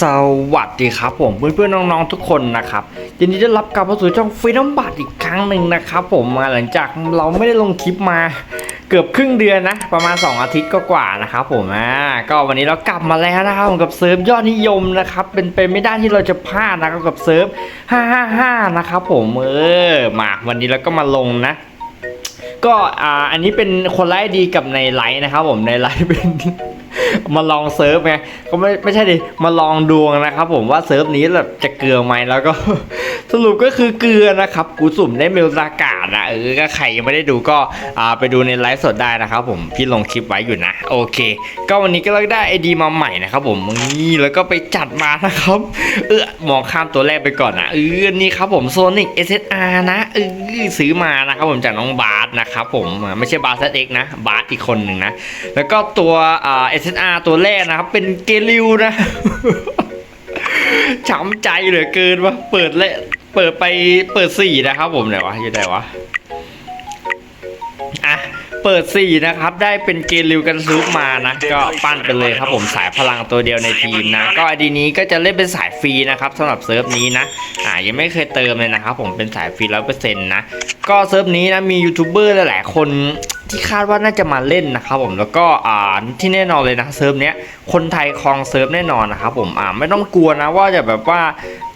สวัสดีครับผมเพื่อนๆน้องๆทุกคนนะครับยินดีต้อนรับกลับมาสู่ช่องฟีน้ำบัตอีกครั้งหนึ่งนะครับผมมาหลังจากเราไม่ได้ลงคลิปมาเกือบครึ่งเดือนนะ ประมาณ 2 อาทิตย์ก็กว่านะครับผมอ่าก็วันนี้เรากลับมาแล้วนะครับกับเซิร์ฟยอดนิยมนะครับเป็นไปไม่ได้ที่เราจะพลาดนะครับกับเซิร์ฟ555นะครับผมเออมาวันนี้เราก็มาลงนะก็อ่าอันนี้เป็นคนไลฟ์ดีกับในไลฟ์นะครับผมในไลฟ์เป็น มาลองเซิร์ฟไงก็ไม่ไม่ใช่ดิมาลองดวงนะครับ ผมว่าเซิร์ฟนี้แบบจะเกลือไหมแล้วก็สรุปก็คือเกลือนะครับ กูสุ่มได้เมลซากาดนะเออก็ใครยังไม่ได้ดูก็อ่าไปดูในไลฟ์สดได้นะครับ ผมพี่ลงคลิปไว้อยู่นะโอเค ก็วันนี้ก็ได้ไอดีมาใหม่นะครับ ผมนี่แล้วก็ไปจัดมานะครับ เออมองข้ามตัวแรกไปก่อนนะเออนี่ครับผมโซนิก SSR นะเออซื้อมานะครับ ผมจากน้องบาสนะครับผมไม่ใช่บาสเอ็กนะบาสอีกคนหนึ่งนะแล้วก็ตัวอ่า SSR ตัวแรกนะครับ เป็นเกลิวนะช้ำใจเหลือเกินวะเปิดและเปิดไปเปิดสี่นะครับผมไหนวะอยู่ไหนวะ เปิดสี่นะครับ ได้เป็นเกลิวกันซุปมานะ ก็ปั้นไปเลยครับผมสายพลังตัวเดียวในทีมนะ ก็อดีนี้ก็จะเล่นเป็นสายฟรีนะครับสำหรับเซิร์ฟนี้นะอ่ายังไม่เคยเติมเลยนะครับผมเป็นสายฟรีร้อยเปอร์เซ็นต์นะก็เซิร์ฟนี้นะมียูทูบเบอร์หลายๆคนที่คาดว่าน่าจะมาเล่นนะครับผมแล้วก็อ่าที่แน่นอนเลยนะเซิร์ฟเนี้ยคนไทยครองเซิร์ฟแน่นอนนะครับผมอ่าไม่ต้องกลัวนะว่าจะแบบว่า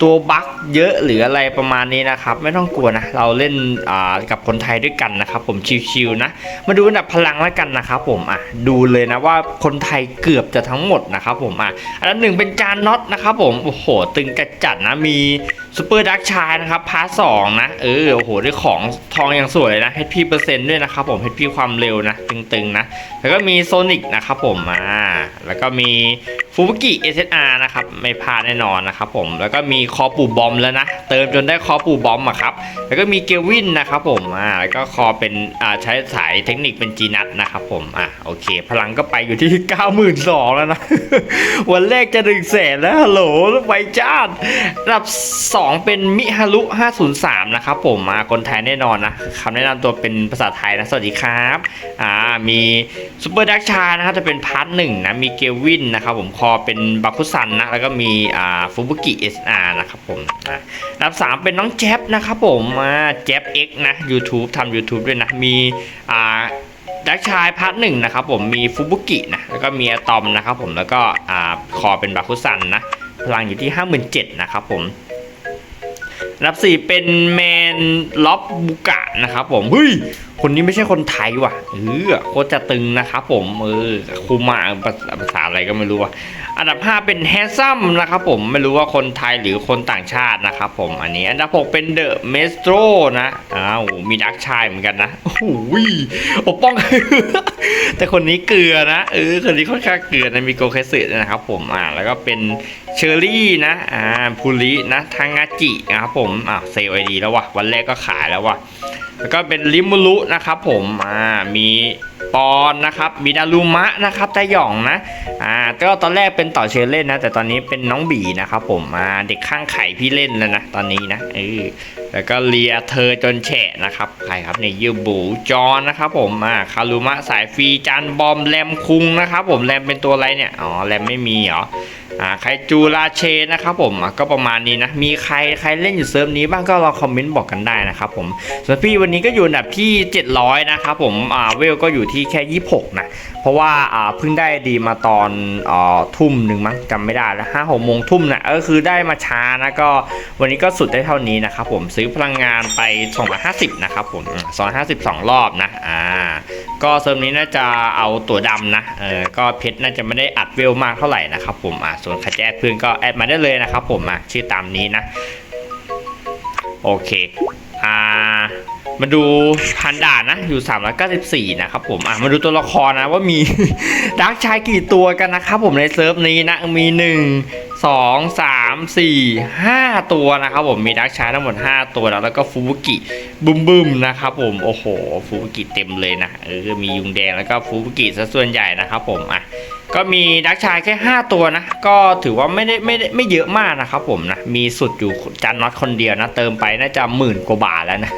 ตัวบั๊กเยอะหรืออะไรประมาณนี้นะครับไม่ต้องกลัวนะเราเล่นอ่ากับคนไทยด้วยกันนะครับผมชิวๆนะมาดูอันดับพลังแล้วกันนะครับผมอะดูเลยนะว่าคนไทยเกือบจะทั้งหมดนะครับผมอะอันดับหนึ่งเป็นจานน็อตนะครับผมโอ้โหตึงกระจัดนะมี ซูเปอร์ดักชายนะครับพาร์ทสองนะ เออโอ้โหได้ของทองอย่างสวยเลยนะ HP เปอร์เซ็นต์ด้วยนะครับผม HP ความเร็วนะ ตึงๆนะ แล้วก็มีโซนิกนะครับผมอ่าแล้วก็มีฟูบุกิ SSR นะครับ ไม่พลาดแน่นอนนะครับผม แล้วก็มีคอปูบอมแล้วนะ เติมจนได้คอปูบอมอะครับ แล้วก็มีเกวินนะครับผมอ่าแล้วก็คอเป็นอ่าใช้สายเทคนิคเป็นจีนัทนะครับผมอะโอเค พลังก็ไปอยู่ที่ 92,000แล้วนะ วันแรกจะ1 0 0 0 0แสนแล้วฮัลโหลไปจ้าอันดับ2 เป็นมิฮารุ 503 นะครับผมมาคนไทยแน่นอนนะคำแนะนำตัวเป็นภาษาไทยนะ สวัสดีครับอ่ามีซูเปอร์ดักชานะครับจะเป็นพาร์ทหนึ่งนะ มีเกลวินนะครับผมคอเป็นบาคุซันนะ แล้วก็มีอ่าฟูบุกิ SR นะครับผมอะอันดับ 3 เป็นน้องแจ๊บนะครับผมมาแจ๊บ X นะ YouTube ทำ YouTube ด้วยนะ มีอ่าดักชายพาร์ทหนึ่งนะครับผมมีฟูบุกินะแล้วก็มีอะตอมนะครับผมแล้วก็อ่าคอเป็นบาคุซันนะพลังอยู่ที่ 57,000นะครับผม อันดับสี่เป็นแมนล็อบบุกะนะครับผมเฮ้ยคนนี้ไม่ใช่คนไทยว่ะเออโคตรจะตึงนะครับผมเออคูมาภาษาอะไรก็ไม่รู้ว่ะอันดับ 5 เป็นแฮซัมนะครับผมไม่รู้ว่าคนไทยหรือคนต่างชาตินะครับผมอันนี้อันดับ 6 เป็นเดอะเมสโตรนะอ้าวมีดักชายเหมือนกันนะโอ้โหโอป้อง แต่คนนี้เกลือนะเออคนนี้ค่อนข้างเกลือนะมีโกเคสึนะครับผมอ่าแล้วก็เป็นเชอรี่นะอ่าพูรินะทางาจินะครับผมอ่าเซลไอดีแล้ววะวันแรกก็ขายแล้วว่ะ แล้วก็เป็นลิมูรุนะครับผมอ่ามีปอนนะครับมีดารุมะนะครับไตหยองนะอ่าก็ตอนแรกเป็นต่อเชลเล่นนะ แต่ตอนนี้เป็นน้องบีนะครับผมอ่าเด็กข้างไข่พี่เล่นแล้วนะตอนนี้นะเออ แล้วก็เลียเธอจนแฉะนะครับ ใครครับเนี่ยยูบูจอนนะครับผมอ่าคารุมะสายฟรีจานบอมแรมคุงนะครับผมแรมเป็นตัวอะไรเนี่ย อ๋อแรมไม่มีเหรออ่าใครจูราเชนะครับผมก็ประมาณนี้นะ มีใครใครเล่นอยู่เซิร์ฟนี้บ้างก็ลองคอมเมนต์บอกกันได้นะครับผมส่วนพี่วันนี้ก็อยู่อันดับที่ 700 นะครับผมอ่าเวลก็อยู่ที่แค่ 26 นะ เพราะว่าอ่าเพิ่งได้ดีมาตอนอ่าทุ่มหนึ่งมั้งจำไม่ได้แล้วห้าหกโมงทุ่มนะก็คือได้มาช้านะก็วันนี้ก็สุดได้เท่านี้นะครับผมซื้อพลังงานไป 250 นะครับผม252รอบนะอ่าก็เซิร์ฟนี้น่าจะเอาตัวดำนะเออก็เพชรน่าจะไม่ได้อัดเวลมากเท่าไหร่นะครับผมอ่าส่วนใครจะแอดเพื่อนก็แอดมาได้เลยนะครับผมอะชื่อตามนี้นะโอเคอ่า มาดูพันด่านนะอยู่ 394 นะครับผมอะมาดูตัวละครนะว่ามีดักชายกี่ตัวกันนะครับผมในเซิร์ฟนี้นะมี 1 2 3 4 5 ตัวนะครับผมมีดักชายทั้งหมด 5 ตัวแล้วแล้วก็ฟูบุกิบึมบึมๆนะครับผมโอ้โหฟูบุกิเต็มเลยนะเออมียุงแดงแล้วก็ฟูบุกิซะส่วนใหญ่นะครับผมอะ ก็มีดักชายแค่ 5 ตัวนะ ก็ถือว่าไม่ได้ไม่ได้ไม่เยอะมากนะครับผมนะ มีสุดอยู่จันน็อตคนเดียวนะ เติมไปน่าจะหมื่นกว่าบาทแล้วนะ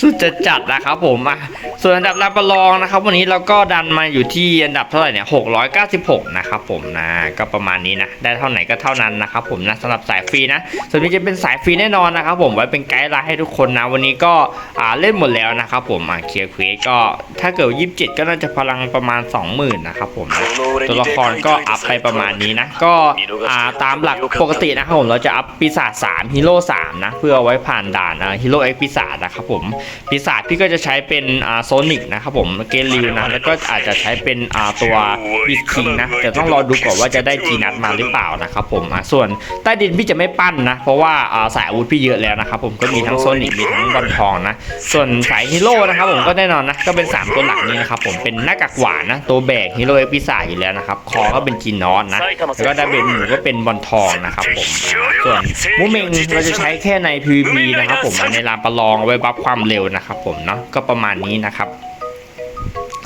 สุดจะจัดนะครับผมอะส่วนอันดับรับประลองนะครับ วันนี้เราก็ดันมาอยู่ที่อันดับเท่าไหร่เนี่ย696 นะครับผมนะ ก็ประมาณนี้นะ ได้เท่าไหนก็เท่านั้นนะครับผมนะสำหรับสายฟรีนะ ส่วนนี้จะเป็นสายฟรีแน่นอนนะครับผม ไว้เป็นไกด์ไลน์ให้ทุกคนนะ วันนี้ก็อ่าเล่นหมดแล้วนะครับผมอ่าเคลียร์เควสก็ถ้าเกิด 27 ก็น่าจะพลังประมาณ 20,000 นะครับผมนะตัวละครก็อัพไปประมาณนี้นะ ก็ตามหลักปกตินะครับผมเราจะอัพปีศาจ3ฮีโร่3นะเพื่อไว้ผ่านด่านฮีโร่เอ็กปีศาจนะครับผมปีศาจพี่ก็จะใช้เป็นโซนิกนะครับผมเกลิวนะแล้วก็อาจจะใช้เป็นตัวบิสคิงนะแต่ต้องรอดูก่อนว่าจะได้จีนัทมาหรือเปล่านะครับผมส่วนใต้ดินพี่จะไม่ปั้นนะ เพราะว่าอ่าสายอาวุธพี่เยอะแล้วนะครับผมก็มีทั้งโซนิกมีทั้งบอลทองนะ ส่วนสายฮีโร่นะครับผมก็แน่นอนนะก็เป็น 3 ตัวหลักนี้นะครับผมเป็นหน้ากากหวานนะตัวแบกฮีโร่เอ็กปีศาจอยู่แล้วนะครับ คอก็เป็นจีนอสนะแล้วก็ดาเบนหมูก็เป็นบอลทองนะครับผมอ่าส่วนมูเมงเราจะใช้แค่ใน PVP นะครับผมในลานประลองเอาไว้บัฟความเร็วนะครับผมเนาะก็ประมาณนี้นะครับ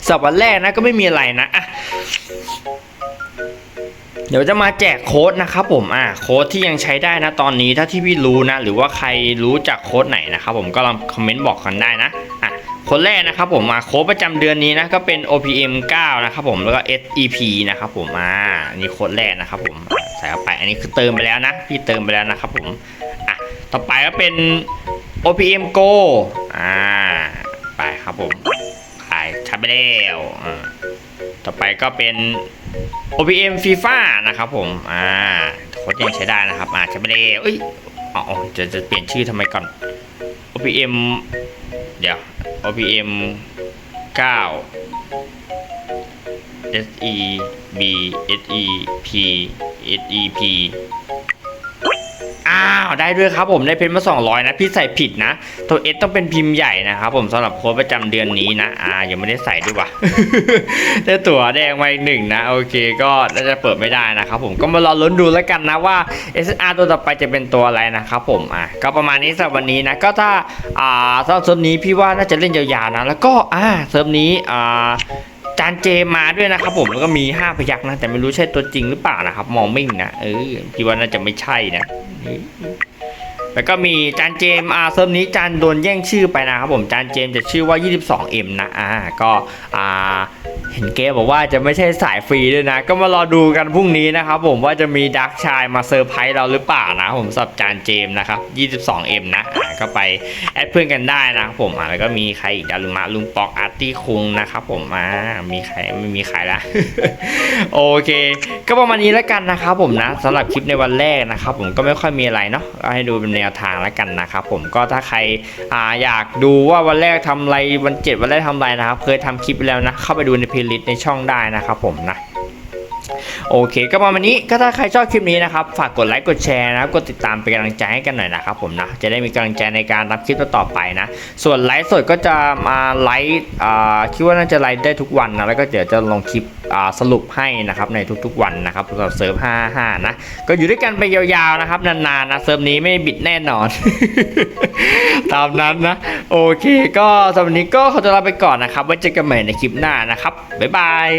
สัปวันแรกนะก็ไม่มีอะไรนะอะเดี๋ยวจะมาแจกโค้ดนะครับผมอ่าโค้ดที่ยังใช้ได้นะตอนนี้ถ้าที่พี่รู้นะ หรือว่าใครรู้จักโค้ดไหนนะครับผมก็ลองคอมเมนต์บอกกันได้นะอะ คนแรกนะครับผมมาโค้ดประจำเดือนนี้นะก็เป็น OPM 9 นะครับผมแล้วก็ SEP นะครับผมอ่านี่โค้ดแรกนะครับผมใส่เข้าไปอันนี้คือเติมไปแล้วนะ พี่เติมไปแล้วนะครับผมอะต่อไปก็เป็น OPM Go อ่าไปครับผมขายชัดไปแล้วอ่าต่อไปก็เป็น OPM FIFA นะครับผมอ่าโค้ดยังใช้ได้นะครับอ่าจะไม่ได้เอ้ยอ๋ออ๋อจะจะเปลี่ยนชื่อทำไมก่อน OPM เดี๋ยว OPM 9 S E B S E P S E P าวได้ด้วยครับผมได้เพชรมา 200 นะพี่ใส่ผิดนะ ตัว S ต้องเป็นพิมพ์ใหญ่นะครับผมสำหรับโค้ดประจำเดือนนี้นะอ่ายังไม่ได้ใส่ด้วยวะได้ตั๋วแดงมาอีกหนึ่งนะโอเคก็น่าจะเปิดไม่ได้นะครับผมก็มารอลุ้นดูแล้วกันนะว่า SR ตัวต่อไปจะเป็นตัวอะไรนะครับผมอะก็ประมาณนี้สำหรับวันนี้นะก็ถ้าอ่าสำหรับเซิร์ฟนี้พี่ว่าน่าจะเล่นยาวๆนะแล้วก็อ่าเซิร์ฟนี้อ่า จานเจมาด้วยนะครับผมแล้วก็มี5พยักนะแต่ไม่รู้ใช่ตัวจริงหรือเปล่านะครับ มองไม่นะเออพี่ว่าน่าจะไม่ใช่นะแล้วก็มีจานเจมอ่าเซิร์ฟนี้จานโดนแย่งชื่อไปนะครับผมจานเจมจะชื่อว่า 22M นะอ่าก็อ่า เห็นเกมบอกว่าจะไม่ใช่สายฟรีด้วยนะ ก็มารอดูกันพรุ่งนี้นะครับผมว่าจะมีดักชายมาเซอร์ไพรส์เราหรือเปล่านะ ผมสับจานเจมนะครับ 22M นะอ่าก็ไปแอดเพื่อนกันได้นะครับผมอ่าแล้วก็มีใครอีกดารุมะลุงปอกอาร์ตี้คุงนะครับผมอ่ามีใครไม่มีใครละ โอเค ก็ประมาณนี้แล้วกันนะครับผมนะสำหรับคลิปในวันแรกนะครับผมก็ไม่ค่อยมีอะไรเนาะก็ให้ดูเป็นแนวทางแล้วกันนะครับผมก็ถ้าใครอ่าอยากดูว่าวันแรกทำอะไรวันเจ็ดวันแรกทำอะไรนะครับเคยทำคลิปไปแล้วนะเข้าไปดูในเพลย์ลิสต์ในช่องได้นะครับผมนะ โอเค ก็ประมาณนี้ก็ถ้าใครชอบคลิปนี้นะครับฝากกดไลค์กดแชร์นะกดติดตามเป็นกำลังใจให้กันหน่อยนะครับผมนะจะได้มีกำลังใจในการรับคลิปต่อไปนะ ส่วนไลฟ์สดก็จะมาไลฟ์อ่าคิดว่าน่าจะไลฟ์ได้ทุกวันนะแล้วก็เดี๋ยวจะลงคลิปอ่าสรุปให้นะครับในทุกๆวันนะครับสำหรับเซิร์ฟ 55 นะ ก็อยู่ด้วยกันไปยาวๆนะครับ นานๆนะเซิร์ฟนี้ไม่บิดแน่นอน ตามนั้นนะ โอเค ก็สำหรับวันนี้ก็ขอตัวลาไปก่อนนะครับไว้เจอกันใหม่ในคลิปหน้านะครับ บ๊ายบาย